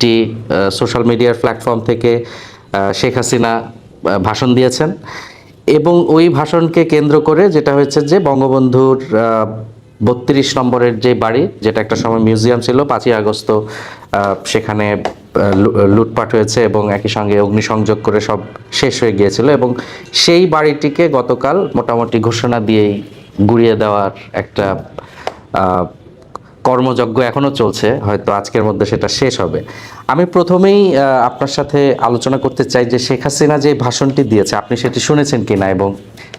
একটি সোশ্যাল মিডিয়ার প্ল্যাটফর্ম থেকে শেখ হাসিনা ভাষণ দিয়েছেন। এবং ওই ভাষণকে কেন্দ্র করে যেটা হয়েছে যে বঙ্গবন্ধুর বত্রিশ নম্বরের যে বাড়ি, যেটা একটা সময় মিউজিয়াম ছিল, পাঁচই আগস্ট সেখানে লুটপাট হয়েছে এবং একই সঙ্গে অগ্নিসংযোগ করে সব শেষ হয়ে গিয়েছিল এবং সেই বাড়িটিকে গতকাল মোটামুটি ঘোষণা দিয়েই গুড়িয়ে দেওয়ার একটা কর্মযজ্ঞ এখনও চলছে, হয়তো আজকের মধ্যে সেটা শেষ হবে। আমি প্রথমেই আপনার সাথে আলোচনা করতে চাই যে শেখ হাসিনা যে ভাষণটি দিয়েছে, আপনি সেটি শুনেছেন কি না এবং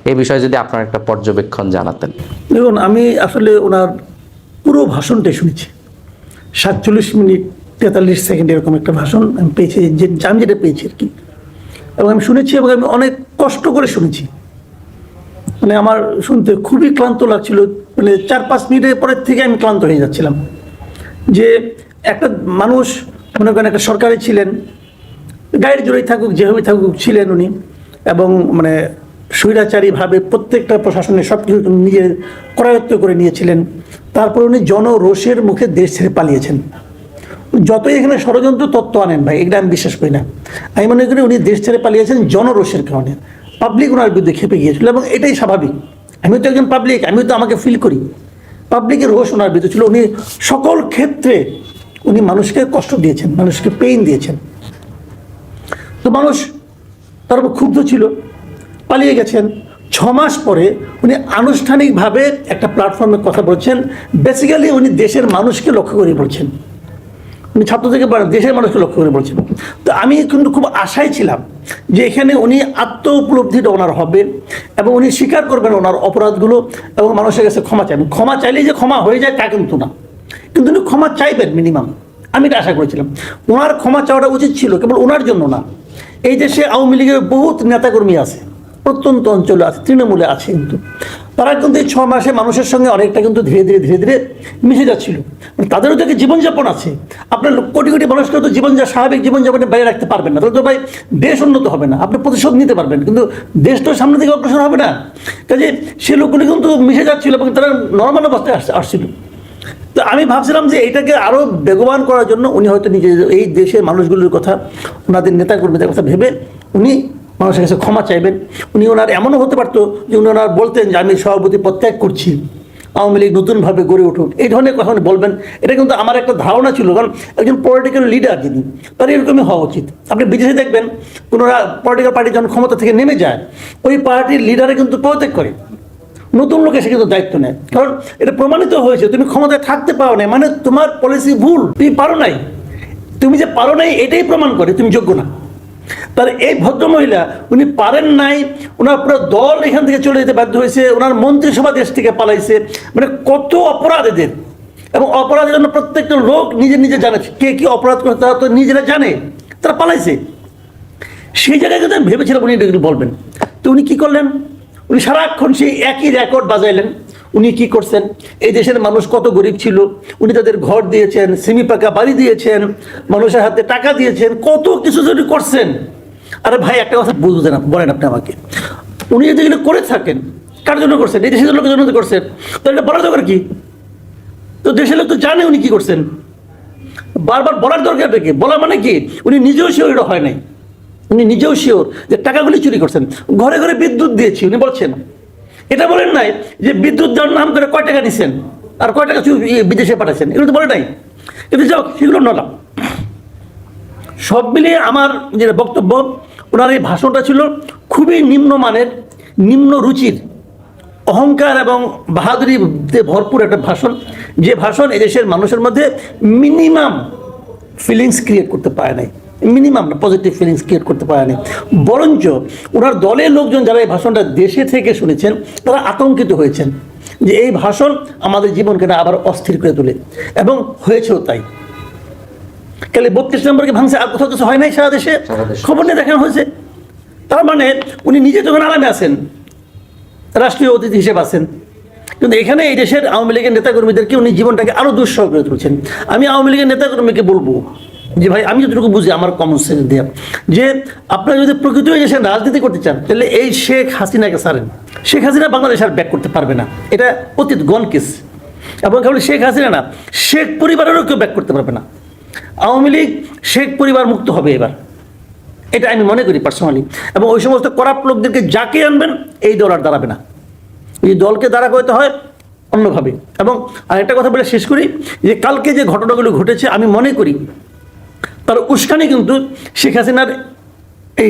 এই বিষয়ে যদি আপনার একটা পর্যবেক্ষণ জানাতেন। দেখুন, আমি আসলে ওনার পুরো ভাষণটাই শুনেছি। সাতচল্লিশ মিনিট তেতাল্লিশ সেকেন্ড এরকম একটা ভাষণ আমি পেয়েছি, যে আমি যেটা পেয়েছি আর কি। এবং আমি শুনেছি এবং আমি অনেক কষ্ট করে শুনেছি। মানে আমার শুনতে খুবই ক্লান্ত লাগছিল মানে চার পাঁচ মিনিটের পরের থেকে আমি ক্লান্ত হয়ে যাচ্ছিলাম। যে একটা মানুষ, মনে করেন একটা সরকারে ছিলেন গায়ের জোরেই থাকুক যেভাবে থাকুক ছিলেন উনি, এবং মানে স্বৈরাচারীভাবে প্রত্যেকটা প্রশাসনে সব কিছু নিজে করায়ত্ত করে নিয়েছিলেন। তারপর উনি জনরোষের মুখে দেশ ছেড়ে পালিয়েছেন। যতই এখানে ষড়যন্ত্র তত্ত্ব আনেন ভাই এটা আমি বিশ্বাস করি না। আমি মনে করি উনি দেশ ছেড়ে পালিয়েছেন জনরোষের কারণে। পাবলিক ওনার বিরুদ্ধে খেপে গিয়েছিল, এবং এটাই স্বাভাবিক। আমিও তো একজন পাবলিক আমিও তো আমাকে ফিল করি। পাবলিকের রোষ ওনার বিরুদ্ধে ছিল, উনি সকল ক্ষেত্রে উনি মানুষকে কষ্ট দিয়েছেন, মানুষকে পেইন দিয়েছেন। তো মানুষ তার উপর ক্ষুব্ধ ছিল, পালিয়ে গেছেন। ছ মাস পরে উনি আনুষ্ঠানিকভাবে একটা প্ল্যাটফর্মে কথা বলছেন। বেসিক্যালি উনি দেশের মানুষকে লক্ষ্য করে বলছেন। উনি ছাত্র থেকে দেশের মানুষকে লক্ষ্য করে বলছেন তো আমি কিন্তু খুব আশায় ছিলাম যে এখানে উনি আত্ম উপলব্ধিটা ওনার হবে এবং উনি স্বীকার করবেন ওনার অপরাধগুলো এবং মানুষের কাছে ক্ষমা চাইবেন। ক্ষমা চাইলেই যে ক্ষমা হয়ে যায় তা কিন্তু না। কিন্তু উনি ক্ষমা চাইবেন মিনিমাম আমি এটা আশা করেছিলাম। ওনার ক্ষমা চাওয়াটা উচিত ছিল কেবল ওনার জন্য না। এই দেশে আওয়ামী লীগের বহুত নেতাকর্মী আছে। প্রত্যন্ত অঞ্চলে আছে, তৃণমূলে আছে কিন্তু। তারা কিন্তু এই ছ মাসে মানুষের সঙ্গে অনেকটা কিন্তু ধীরে ধীরে ধীরে ধীরে মিশে যাচ্ছিল। মানে তাদেরও তো একটা জীবনযাপন আছে। আপনার কোটি কোটি মানুষকে তো জীবন যা স্বাভাবিক জীবনযাপনে বাইরে রাখতে পারবেন না। তাহলে তো ভাই দেশ উন্নত হবে না। আপনি প্রতিশোধ নিতে পারবেন। কিন্তু দেশ তো সামনে থেকে অগ্রসর হবে না। কাজে সে লোকগুলি কিন্তু মিশে যাচ্ছিল এবং তারা নর্মাল অবস্থায় আস- আসছিল। তো আমি ভাবছিলাম যে এটাকে আরও বেগবান করার জন্য উনি হয়তো নিজে এই দেশের মানুষগুলোর কথা, ওনাদের নেতাকর্মীদের কথা ভেবে উনি মানুষের কাছে ক্ষমা চাইবেন। উনি ওনার এমনও হতে পারতো যে উনি ওনার বলতেন যে, আমি সভাপতি প্রত্যাগ করছি। আওয়ামী লীগ নতুনভাবে গড়ে উঠুক। এই ধরনের কথা উনি বলবেন। এটা কিন্তু আমার একটা ধারণা ছিল, কারণ একজন পলিটিক্যাল লিডার যিনি, তার এরকমই হওয়া উচিত। আপনি বিদেশে দেখবেন কোনো পলিটিক্যাল পার্টি যখন ক্ষমতা থেকে নেমে যায়, ওই পার্টির লিডারে কিন্তু পদত্যাগ করে। নতুন লোক এসে কিন্তু দায়িত্ব নেয়। কারণ এটা প্রমাণিত হয়েছে, তুমি ক্ষমতায় থাকতে পারো নাই মানে তোমার পলিসি ভুল। তুমি পারো নাই। তুমি যে পারো নাই, এটাই প্রমাণ করে তুমি যোগ্য না। তাহলে এই ভদ্রমহিলা, উনি পারেন নাই ওনার পুরো দল এখান থেকে চলে যেতে বাধ্য হয়েছে ওনার মন্ত্রিসভা দেশ থেকে পালাইছে। মানে কত অপরাধ এদের। এবং অপরাধের জন্য প্রত্যেকটা লোক নিজে নিজে জানে, কে কি অপরাধ করে, তারা তো নিজেরা জানে, তারা পালাইছে। সেই জায়গায় কিন্তু ভেবেছিলাম উনি বলবেন। তো উনি কি করলেন? উনি সারাক্ষণ সেই একই রেকর্ড বাজাইলেন। উনি কি করছেন? এই দেশের মানুষ কত গরিব ছিল। উনি তাদের ঘর দিয়েছেন, সিমি পাকা বাড়ি দিয়েছেন, মানুষের হাতে টাকা দিয়েছেন, কত কিছু যদি করছেন। আরে ভাই, একটা কথা বুঝবেন বলেন আপনি আমাকে। উনি যদি এগুলো করে থাকেন, কার জন্য করছেন? এই দেশের লোকের জন্য করছেন। তো এটা বলার দরকার কি? তো দেশের লোক তো জানে উনি কি করছেন। বারবার বলার দরকার কি? বলা মানে কি? উনি নিজেও শিওর এটা হয় নাই। উনি নিজেও শিওর যে টাকাগুলি চুরি করছেন। ঘরে ঘরে বিদ্যুৎ দিয়েছি, উনি বলছেন এটা বলেন নাই যে বিদ্যুৎ দেওয়ার নাম করে কয় টাকা নিছেন? আর কয় টাকা বিদেশে পাঠাচ্ছেন এগুলো তো বলে নাই। কিন্তু যাও সেগুলো নলাম। সব মিলিয়ে আমার যে বক্তব্য, ওনার এই ভাষণটা ছিল খুবই নিম্নমানের, নিম্ন রুচির, অহংকার এবং বাহাদুরিতে ভরপুর একটা ভাষণ, যে ভাষণ এদেশের মানুষের মধ্যে মিনিমাম ফিলিংস ক্রিয়েট করতে পারে নাই। মিনিমাম পজিটিভ ফিলিংস ক্রিয়েট করতে পারেনি বরঞ্চ ওনার দলের লোকজন যারা এই ভাষণটা দেশে থেকে শুনেছেন তারা আতঙ্কিত হয়েছেন যে এই ভাষণ আমাদের জীবনকে না আবার অস্থির করে তোলে। এবং হয়েছেও তাই। কালে বত্রিশ নম্বরকে ভাঙছে আর কোথাও কিছু হয় নাই সারা দেশে। খবর নিয়ে দেখানো হয়েছে। তার মানে উনি নিজে যখন আরামে আছেন রাষ্ট্রীয় অতিথি হিসেবে আছেন কিন্তু এখানে এই দেশের আওয়ামী লীগের নেতাকর্মীদেরকে উনি জীবনটাকে আরও দুঃসহ করে তুলছেন। আমি আওয়ামী লীগের নেতাকর্মীকে বলব যে ভাই, আমি যতটুকু বুঝি আমার কমন সেন্স দিয়ে, যে আপনারা যদি প্রকৃত রাজনীতি করতে চান, তাহলে এই শেখ হাসিনাকে সারেন শেখ হাসিনা বাংলাদেশ আর ব্যাক করতে পারবে না। এটা অতীত গন কেস এবং কেবল শেখ হাসিনা না, শেখ পরিবারেরও কেউ ব্যাক করতে পারবে না। আওয়ামী লীগ শেখ পরিবার মুক্ত হবে এবার। এটা আমি মনে করি পার্সোনালি এবং ওই সমস্ত করাপ্ট লোকদেরকে যাকে আনবেন, এই দল আর দাঁড়াবে না। এই দলকে দাঁড়া করতে হয় অন্যভাবে। এবং আরেকটা কথা বলে শেষ করি, যে কালকে যে ঘটনাগুলো ঘটেছে, আমি মনে করি তার উস্কানি কিন্তু শেখ হাসিনার এই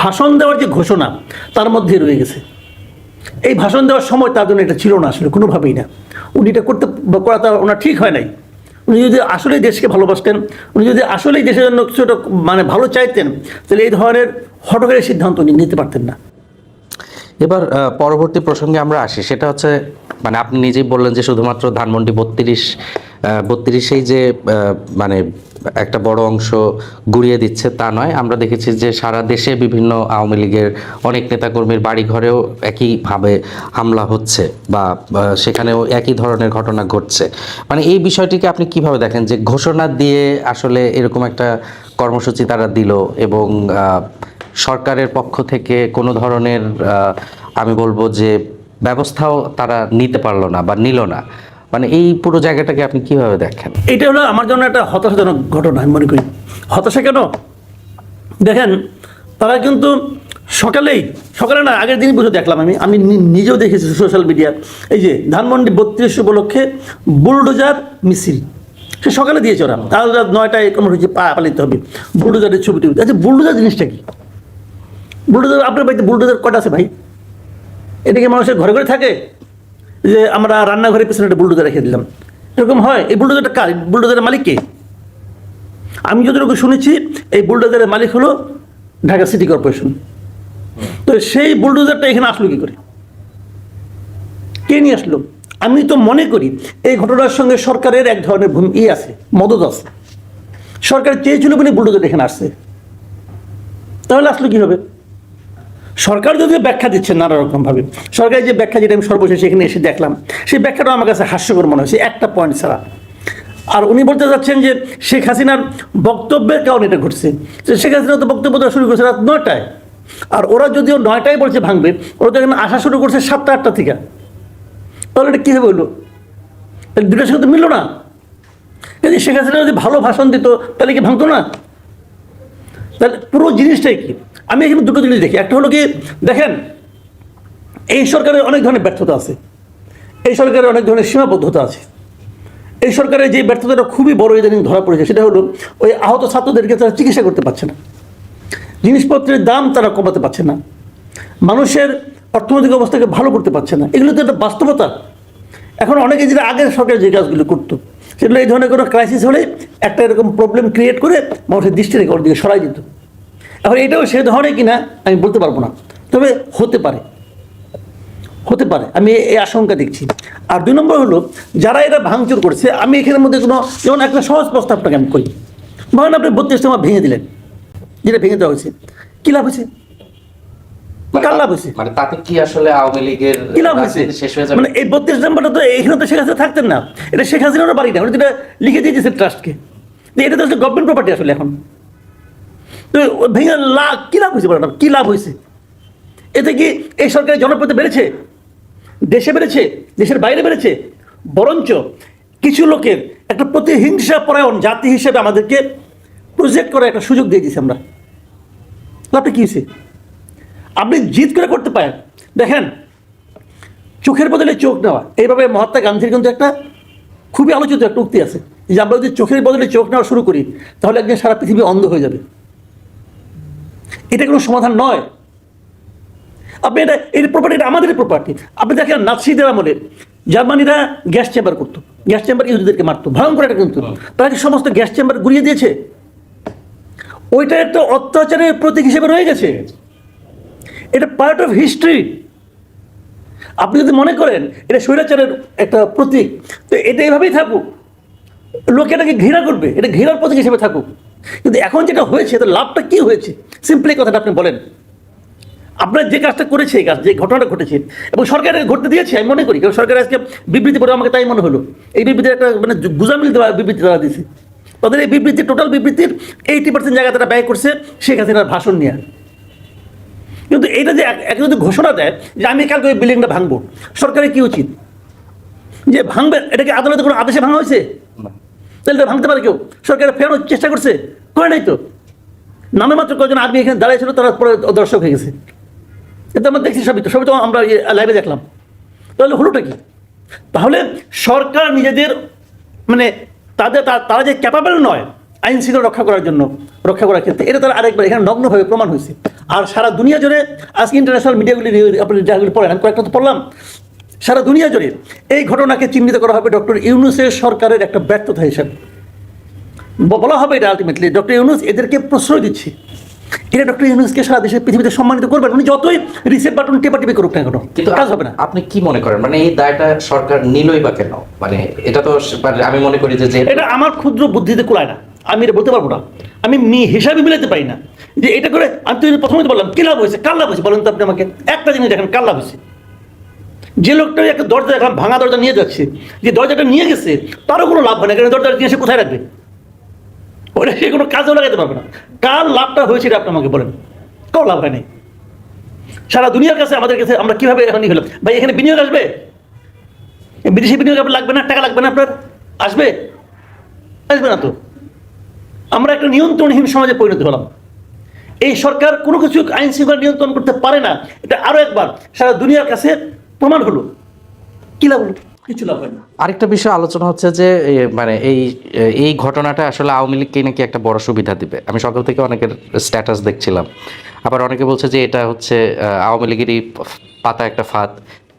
ভাষণ দেওয়ার যে ঘোষণা, তার মধ্যে রয়ে গেছে। এই ভাষণ দেওয়ার সময় তার জন্য এটা ছিল না আসলে, কোনোভাবেই না। উনি এটা করতে, করা তার ওনার ঠিক হয় নাই। উনি যদি আসলেই দেশকে ভালোবাসতেন, উনি যদি আসলেই দেশের জন্য কিছুটা মানে ভালো চাইতেন, তাহলে এই ধরনের হটকারী সিদ্ধান্ত উনি নিতে পারতেন না। এবার পরবর্তী প্রসঙ্গে আমরা আসি। সেটা হচ্ছে মানে আপনি নিজেই বললেন যে শুধুমাত্র ধানমন্ডি বত্রিশ বত্রিশেই যে মানে একটা বড় অংশ গুড়িয়ে দিচ্ছে তা নয়। আমরা দেখেছি যে সারা দেশে বিভিন্ন আওয়ামী লীগের অনেক নেতাকর্মীর বাড়ি ঘরেও একইভাবে হামলা হচ্ছে বা সেখানেও একই ধরনের ঘটনা ঘটছে। মানে এই বিষয়টিকে আপনি কীভাবে দেখেন যে ঘোষণা দিয়ে আসলে এরকম একটা কর্মসূচি তারা দিল এবং সরকারের পক্ষ থেকে কোনো ধরনের আমি বলব যে ব্যবস্থাও তারা নিতে পারল না বা নিল না। মানে এই পুরো জায়গাটাকে আপনি কীভাবে দেখেন? এটা হলো আমার জন্য একটা হতাশাজনক ঘটনা, আমি মনে করি। হতাশা কেন? দেখেন, তারা কিন্তু সকালেই, সকালে না, আগের দিনই বুঝে দেখলাম আমি। আমি নিজেও দেখেছি সোশ্যাল মিডিয়া এই যে ধানমন্ডি বত্রিশ উপলক্ষে বুলডোজার মিছিল। সে সকালে দিয়েছে ওরা। তাহলে রাত নয়টায় পা পালিত হবে। বুলডোজারের ছবি টবি আচ্ছা বুলডোজার জিনিসটা কি? বুলডোজার আপনার বাড়িতে বুলডোজার কটা আছে ভাই? এটা কি মানুষের ঘরে ঘরে থাকে? যে আমরা রান্নাঘরের পিছনে একটা বুলডোজার রেখে দিলাম। এরকম হয়? এই বুলডোজারটা কার? বুলডোজারের মালিক কে? আমি যতটুকু শুনেছি, এই বুলডোজারের মালিক হলো ঢাকা সিটি কর্পোরেশন তো সেই বুলডোজারটা এখানে আসলো কি করে? কে নিয়ে আসলো? আমি তো মনে করি, এই ঘটনার সঙ্গে সরকারের এক ধরনের ভূমি ই আছে, মদত আছে। সরকার চেয়েছিল বলে বুলডোজার এখানে আসছে। তাহলে আসলো কি হবে সরকার যদিও ব্যাখ্যা দিচ্ছে নানা রকম ভাবে সরকারের যে ব্যাখ্যা যেটা আমি সর্বশেষ এখানে এসে দেখলাম, সেই ব্যাখ্যাটা আমার কাছে হাস্যকর মনে হয়েছে, একটা পয়েন্ট ছাড়া। আর উনি বলতে চাচ্ছেন যে শেখ হাসিনার বক্তব্যের কারণে এটা ঘটছে। শেখ হাসিনা তো বক্তব্য দেওয়া শুরু করছে রাত নয়টায়, আর ওরা যদিও নয়টায় বলছে ভাঙবে, ওরা তো এখানে আসা শুরু করছে সাতটা আটটা থেকে। তাহলে এটা কীভাবে হলো? তাহলে দুটার সাথে মিললো না। যদি শেখ হাসিনা যদি ভালো ভাষণ দিত, তাহলে কি ভাঙতো না? তাহলে পুরো জিনিসটাই কি? আমি এখানে দুটো জিনিস দেখি। একটা হলো কি, দেখেন, এই সরকারের অনেক ধরনের ব্যর্থতা আছে। এই সরকারের অনেক ধরনের সীমাবদ্ধতা আছে। এই সরকারের যে ব্যর্থতাটা খুবই বড় ইদানিং ধরা পড়েছে, সেটা হলো ওই আহত ছাত্রদেরকে তারা চিকিৎসা করতে পারছে না। জিনিসপত্রের দাম তারা কমাতে পারছে না। মানুষের অর্থনৈতিক অবস্থাকে ভালো করতে পারছে না। এগুলো তো একটা বাস্তবতা। এখন অনেকে যেটা আগের সরকার যে কাজগুলো করতো, সেগুলো এই ধরনের কোনো ক্রাইসিস হলে একটা এরকম প্রবলেম ক্রিয়েট করে মানুষের দৃষ্টি রেখে ওর দিকে সরাই দিত। এখন এটাও সে ধরনের কিনা আমি বলতে পারব না। তবে হতে পারে। হতে পারে। আমি এই আশঙ্কা দেখছি। আর দুই নম্বর হলো যারা এটা ভাঙচুর করছে আমি এখানের মধ্যে কোনো যেমন একটা সহজ প্রস্তাবটাকে আমি করি। ধরেন আপনি বত্রিশ তোমার ভেঙে দিলেন যেটা ভেঙে দেওয়া হয়েছে। কী লাভ হয়েছে? কার লাভ হয়েছে? মানে তাতে কি আসলে আওয়ামী লীগের কি লাভ হয়েছে? শেষ হয়ে যাবে? মানে এই বত্রিশ নাম্বারটা তো এখানে তো শেখ হাসিনা থাকতেন না। এটা শেখ হাসিনার বাড়ি না। ওটা যেটা লিখে দিয়েছে ট্রাস্টকে এটা তো আসলে গভর্নমেন্ট প্রপার্টি আসলে এখন। তো ভেঙে লাভ, কী লাভ হয়েছে বলেন কী লাভ হয়েছে? এতে কি এই সরকারের জনপ্রিয়তা বেড়েছে? দেশে বেড়েছে? দেশের বাইরে বেড়েছে? বরঞ্চ কিছু লোকের একটা প্রতিহিংসা পরায়ণ জাতি হিসেবে আমাদেরকে প্রজেক্ট করার একটা সুযোগ দিয়ে দিয়েছি আমরা। লাভটা কী হয়েছে? আপনি জিত করে করতে পারেন। দেখেন, চোখের বদলে চোখ নেওয়া। এইভাবে মহাত্মা গান্ধীর কিন্তু একটা খুবই আলোচিত একটা উক্তি আছে। যে আমরা যদি চোখের বদলে চোখ নেওয়া শুরু করি, তাহলে একদিন সারা পৃথিবী অন্ধ হয়ে যাবে। এটা কোনো সমাধান নয়। আপনি এটা এই প্রপার্টি এটা আমাদের প্রপার্টি আপনি দেখেন নাৎসিদের আমলে জার্মানিরা গ্যাস চেম্বার করতো। গ্যাস চেম্বার ইহুদিদেরকে মারতো ভয়ঙ্কর এটা কিন্তু। তারা কি সমস্ত গ্যাস চেম্বার গুড়িয়ে দিয়েছে ওইটা একটা অত্যাচারের প্রতীক হিসেবে রয়ে গেছে। এটা পার্ট অফ হিস্ট্রি আপনি যদি মনে করেন এটা স্বৈরাচারের একটা প্রতীক তো এটা এভাবেই থাকুক। লোকে এটাকে ঘৃণা করবে এটা ঘৃণার প্রতীক হিসেবে থাকুক। কিন্তু এখন যেটা হয়েছে তো লাভটা কি হয়েছে? সিম্পলি কথাটা আপনি বলেন। আপনার যে কাজটা করেছে এই কাজ, যে ঘটনাটা ঘটেছে, এবং সরকার ঘটতে দিয়েছে, আমি মনে করি, কারণ সরকার আজকে বিবৃতি পড়ে আমাকে তাই মনে হলো। এই বিবৃতির একটা মানে গুজামিল দেওয়া বিবৃতি তারা দিয়েছে। তাদের এই বিবৃতি টোটাল বিবৃতির এইটি পার্সেন্ট জায়গা তারা ব্যয় করছে সেই শেখ হাসিনার ভাষণ নিয়ে। কিন্তু এটা যে এক যদি ঘোষণা দেয় যে আমি কালকে ওই বিল্ডিংটা ভাঙবো, সরকারের কি উচিত? যে ভাঙবে, এটাকে আদালতে কোনো আদেশে ভাঙা হয়েছে? তাহলে ভাঙতে পারে কেউ? সরকার ফেরানোর চেষ্টা করছে? করে নাই তো? নামে মাত্র কজন আর্মি এখানে দাঁড়িয়েছিল, তারা পরে দর্শক হয়ে গেছে। এটা আমরা দেখছি, সবই তো সবই তো আমরা লাইভে দেখলাম। তাহলে হলোটা কি? তাহলে সরকার নিজেদের মানে তাদের তারা যে ক্যাপাবল নয় আইন শৃঙ্খলা রক্ষা করার জন্য, রক্ষা করার ক্ষেত্রে, এটা তারা আরেকবার এখানে নগ্নভাবে প্রমাণ হয়েছে। আর সারা দুনিয়া জুড়ে আজকে ইন্টারন্যাশনাল মিডিয়াগুলি আপনি যাগুলি পড়েন, আমি কয়েকটা তো পড়লাম। সারা দুনিয়া জুড়ে এই ঘটনাকে চিহ্নিত করা হবে ডক্টর ইউনুসের সরকারের একটা ব্যর্থতা হিসাবে। বলা হবে এটা আলটিমেটলি ডক্টর ইউনুস এদেরকে প্রশ্রয় দিচ্ছে। এটা ডক্টর ইউনুসকে সারা দেশের পৃথিবীতে সম্মানিত করবেন উনি যতই রিসেট বাটন টেপাটিপি করুক না কেন কিন্তু কাজ হবে না। আপনি কি মনে করেন? মানে এই দায়টা সরকার নিলই বা কেন? মানে এটা তো মানে আমি মনে করি যে এটা আমার ক্ষুদ্র বুদ্ধিতে কুলায় না। আমি এটা বলতে পারব না। আমি মি হিসাবে মিলাতে পারি না। যে এটা করে আমি তো প্রথমে বললাম কি লাভ হয়েছে? কার লাভ হয়েছে? বলেন তো আপনি আমাকে। একটা জিনিস দেখেন কার লাভ হয়েছে? যে লোকটা একটা দরজা দেখলাম ভাঙা দরজা নিয়ে যাচ্ছে, যে দরজাটা নিয়ে গেছে, তারও কোনো লাভ হয় না, কারণ দরজাটা নিয়ে এসে কোথায় রাখবে? ওটা সে কোনো কাজেও লাগাতে পারবে না। কার লাভটা হয়েছে এটা আপনি আমাকে বলেন। কারও লাভ হয় নাই। সারা দুনিয়ার কাছে আমাদের কাছে আমরা কীভাবে এখন হলাম? ভাই, এখানে বিনিয়োগ আসবে? বিদেশি বিনিয়োগ আপনার লাগবে না? টাকা লাগবে না আপনার? আসবে? আসবে না তো। আমরা একটা নিয়ন্ত্রণহীন সমাজে পরিণত হলাম। এই সরকার কোনো কিছু আইন শৃঙ্খলা নিয়ন্ত্রণ করতে পারে না। এটা আরও একবার সারা দুনিয়ার কাছে প্রমাণ হলো। কি লাভ হলো? কিছু লাভ হয় না। আরেকটা বিষয় আলোচনা হচ্ছে যে মানে এই এই ঘটনাটা আসলে আওয়ামী লীগকে নাকি একটা বড় সুবিধা দিবে। আমি সকাল থেকে অনেকের স্ট্যাটাস দেখছিলাম। আবার অনেকে বলছে যে এটা হচ্ছে আওয়ামী লীগেরই পাতা একটা ফাঁদ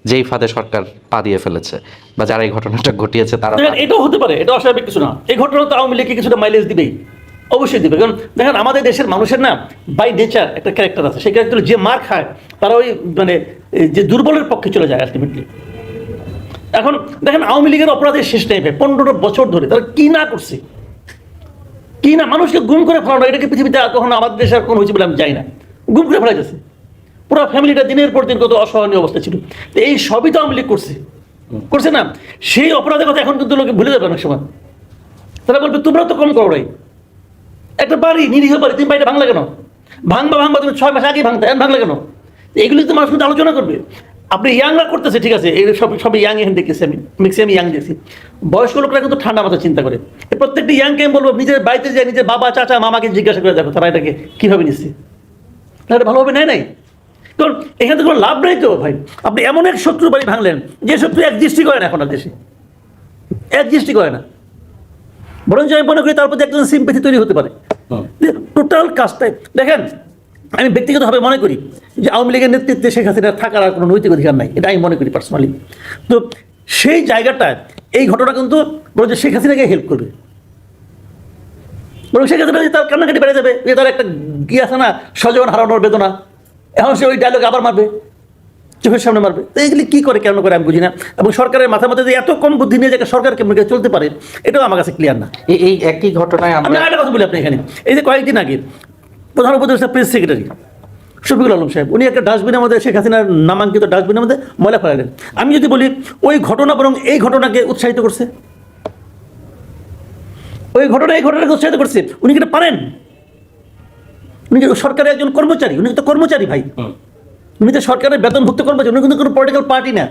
যেই ফাঁদে সরকার পা দিয়ে ফেলেছে বা যারা এই ঘটনাটা ঘটিয়েছে তারা এটাও হতে পারে এটা অস্বাভাবিক কিছু না। এই ঘটনা তো আওয়ামী লীগকে কিছুটা মাইলেজ দিবেই। অবশ্যই দিবে। কারণ দেখেন আমাদের দেশের মানুষের না বাই নেচার একটা ক্যারেক্টার আছে। সেই ক্যারেক্টার যে মার খায় তারা ওই মানে যে দুর্বলের পক্ষে চলে যায় আলটিমেটলি এখন দেখেন আওয়ামী লীগের অপরাধের শেষ নেই ভাই পনেরো বছর ধরে তারা কি না করছে? কি না? মানুষকে গুম করে ফেলানো, এটাকে পৃথিবীতে কখনো আমাদের দেশে আর কোনো হয়েছে বলে আমি যাই না। গুম করে ফেলাইতেছে পুরো ফ্যামিলিটা দিনের পর দিন কত অসহনীয় অবস্থা ছিল। তো এই সবই তো আওয়ামী লীগ করছে। করছে না? সেই অপরাধের কথা এখন কিন্তু লোকে ভুলে যাবে অনেক সময়। তারা বলবে, তোমরা তো কম করো একটা বাড়ি, নিরীহ বাড়ি, তুমি বাড়িটা ভাঙলে কেন? ভাঙবা ভাঙবা, তুমি ছয় মাস আগেই ভাঙতে ভাঙলে কেন? এগুলি তো মানুষ আলোচনা করবে। আপনি ইয়াংরা করতেছে, ঠিক আছে, এই সব সব ইয়াং এখানে দেখেছি আমি ম্যাক্সিমাম ইয়াং দেখছি। বয়স্ক লোকরা কিন্তু ঠান্ডা মাথা চিন্তা করে। প্রত্যেকটি ইয়াংকে আমি বলব, নিজের বাড়িতে যায় নিজের বাবা, চাচা, মামাকে জিজ্ঞাসা করে দেখো, তারা এটাকে কীভাবে নিচ্ছে? তাহলে ভালোভাবে নেয় নাই? কারণ এখান থেকে কোনো লাভ নেই তো ভাই। আপনি এমন এক শত্রু বাড়ি ভাঙলেন, যে শত্রু একজিস্টই করে না এখন আর দেশে। এক দৃষ্টি করে না। বরঞ্চ আমি মনে করি তার প্রতি একজন সিম্পেথি তৈরি হতে পারে। টোটাল কাজটাই দেখেন আমি ব্যক্তিগতভাবে মনে করি যে আওয়ামী লীগের নেতৃত্বে শেখ হাসিনার থাকার আর কোনো নৈতিক অধিকার নাই। এটা আমি মনে করি পার্সোনালি তো সেই জায়গাটায় এই ঘটনা কিন্তু বরঞ্চ শেখ হাসিনাকে হেল্প করবে। বরং শেখ হাসিনা তার কান্নাকাটি বেড়ে যাবে যে তার একটা কি আছে না স্বজন হারানোর বেদনা এখন সে ওই ডায়লগ আবার মারবে। চোখের সামনে মারবে। তো এইগুলি কী করে কেন করে আমি বুঝি না। এবং সরকারের মাথা মধ্যে যে এত কম বুদ্ধি নিয়ে যে একটা সরকার কেমন চলতে পারে এটাও আমার কাছে ক্লিয়ার না। এই একই ঘটনায় আমি আরেকটা কথা বলি আপনি এখানে। এই যে কয়েকদিন আগে প্রধান উপদেষ্টা প্রেস সেক্রেটারি শফিকুল আলম সাহেব উনি একটা ডাস্টবিনের মধ্যে শেখ হাসিনার নামাঙ্কিত ডাস্টবিনের মধ্যে ময়লা ফেলালেন। আমি যদি বলি ওই ঘটনা বরং এই ঘটনাকে উৎসাহিত করছে। ওই ঘটনা এই ঘটনাকে উৎসাহিত করছে। উনি কি পারেন? উনি সরকারের একজন কর্মচারী? উনি তো কর্মচারী ভাই। উনি তো সরকারের বেতনভুক্ত কর্মচারী উনি কিন্তু কোনো পলিটিক্যাল পার্টি না।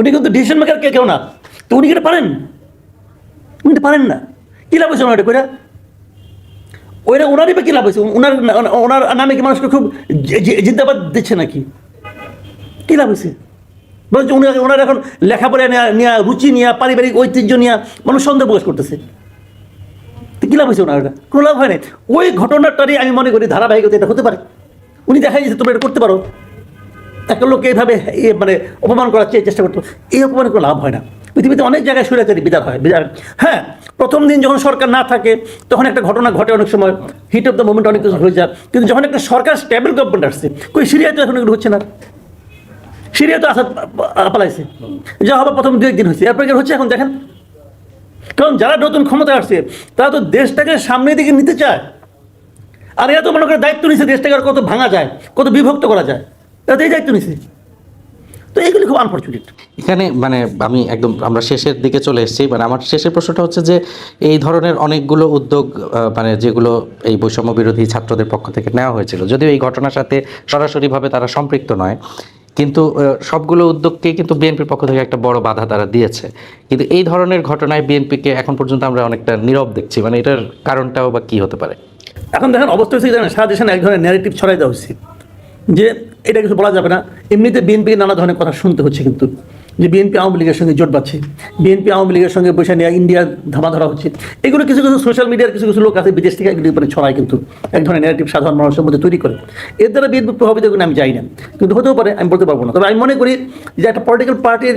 উনি কিন্তু ডিসিশন মেকার কে কেউ না। তো উনি এটা পারেন? উনি তো পারেন না। কী লাভ হয়েছে ওনার করে ওইটা ওনারই বা কী লাভ হয়েছে? ওনার ওনার নামে কি মানুষকে খুব জিন্দাবাদ দিচ্ছে নাকি? কী লাভ হয়েছে? বলছে উনি ওনার এখন লেখাপড়া নেওয়া নেওয়া রুচি নেওয়া পারিবারিক ঐতিহ্য নেওয়া মানুষ সন্দেহ প্রকাশ করতেছে। তো কী লাভ হয়েছে ওনার কোনো লাভ হয় না ওই ঘটনাটারই আমি মনে করি ধারাবাহিকতা এটা হতে পারে। উনি দেখা যাচ্ছে তোমরা এটা করতে পারো। একটা লোককে এইভাবে মানে অপমান করার চেষ্টা করতো এই অপমান কোনো লাভ হয় না। পৃথিবীতে অনেক জায়গায় স্বৈরাচারী বিচার হয় বিচার হ্যাঁ প্রথম দিন যখন সরকার না থাকে, তখন একটা ঘটনা ঘটে অনেক সময়। হিট অফ দ্য মোমেন্ট অনেক কিছু হয়ে যায়। কিন্তু যখন একটা সরকার স্টেবল গভর্নমেন্ট আসছে, কই সিরিয়াতে এখন এগুলো হচ্ছে না? সিরিয়া তো আসাদ পালাইছে। যা হবে প্রথম দু একদিন হয়েছে। এরপরে হচ্ছে এখন, দেখেন? কারণ যারা নতুন ক্ষমতা আসছে, তারা তো দেশটাকে সামনের দিকে নিতে চায়। আর এরা তো মনে করে দায়িত্ব নিছে দেশটাকে কত ভাঙা যায়, কত বিভক্ত করা যায়, এরা এই দায়িত্ব নিছে। তো এইগুলি খুব আনফর্চুনেট এখানে মানে আমি একদম আমরা শেষের দিকে চলে এসেছি মানে আমার শেষের প্রশ্নটা হচ্ছে যে এই ধরনের অনেকগুলো উদ্যোগ মানে যেগুলো এই বৈষম্য বিরোধী ছাত্রদের পক্ষ থেকে নেওয়া হয়েছিল, যদিও এই ঘটনার সাথে সরাসরিভাবে তারা সম্পৃক্ত নয়, কিন্তু সবগুলো উদ্যোগকে কিন্তু বিএনপির পক্ষ থেকে একটা বড় বাধা তারা দিয়েছে। কিন্তু এই ধরনের ঘটনায় বিএনপিকে এখন পর্যন্ত আমরা অনেকটা নীরব দেখছি মানে এটার কারণটাও বা কি হতে পারে? এখন দেখেন অবস্থা হচ্ছে কি জানেন? সারা দেশে এক ধরনের ন্যারেটিভ ছড়াই দেওয়া হচ্ছে যে এটা কিছু বলা যাবে না। এমনিতে বিএনপিকে নানা ধরনের কথা শুনতে হচ্ছে কিন্তু। যে বিএনপি আওয়ামী লীগের সঙ্গে জোট বাচ্ছে বিএনপি আওয়ামী লীগের সঙ্গে বসে নিয়ে ইন্ডিয়া ধামা ধরা হচ্ছে। এগুলো কিছু কিছু সোশ্যাল মিডিয়ার কিছু কিছু লোক আছে, বিদেশ থেকে এগুলো উপরে ছড়ায় কিন্তু। এক ধরনের ন্যারেটিভ সাধারণ মানুষের মধ্যে তৈরি করে। এর দ্বারা বিএনপি প্রভাবিত আমি যাই না। কিন্তু হতেও পারে, আমি বলতে পারব না। তবে আমি মনে করি যে একটা পলিটিক্যাল পার্টির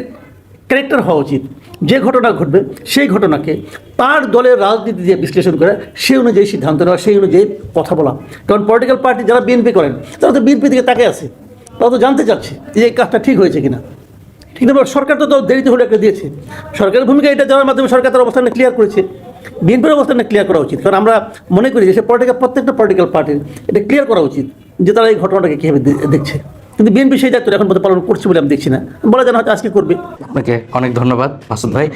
ক্যারেক্টার হওয়া উচিত। যে ঘটনা ঘটবে, সেই ঘটনাকে তার দলের রাজনীতি দিয়ে বিশ্লেষণ করে সেই অনুযায়ী সিদ্ধান্ত নেওয়া, সেই অনুযায়ী কথা বলা। কারণ পলিটিক্যাল পার্টি যারা বিএনপি করেন, তারা তো বিএনপি থেকে তাকে আছে। তারা তো জানতে চাচ্ছে যে এই কাজটা ঠিক হয়েছে কিনা। ঠিক না সরকার তো দেরিতে হলে একটা দিয়েছে। সরকারের ভূমিকা এটা যাওয়ার মাধ্যমে সরকার তার অবস্থানটা ক্লিয়ার করেছে। বিএনপির অবস্থানটা ক্লিয়ার করা উচিত। কারণ আমরা মনে করি যে সে পলিটিক্যাল প্রত্যেকটা পলিটিক্যাল পার্টির এটা ক্লিয়ার করা উচিত যে তারা এই ঘটনাটাকে কীভাবে দেখছে। কিন্তু বিএনপি সেই দায়িত্ব এখন পালন করছে বলে আমি দেখছি না। বলা যেন হয়তো আজকে করবে। আপনাকে অনেক ধন্যবাদ, মাসুদ ভাই।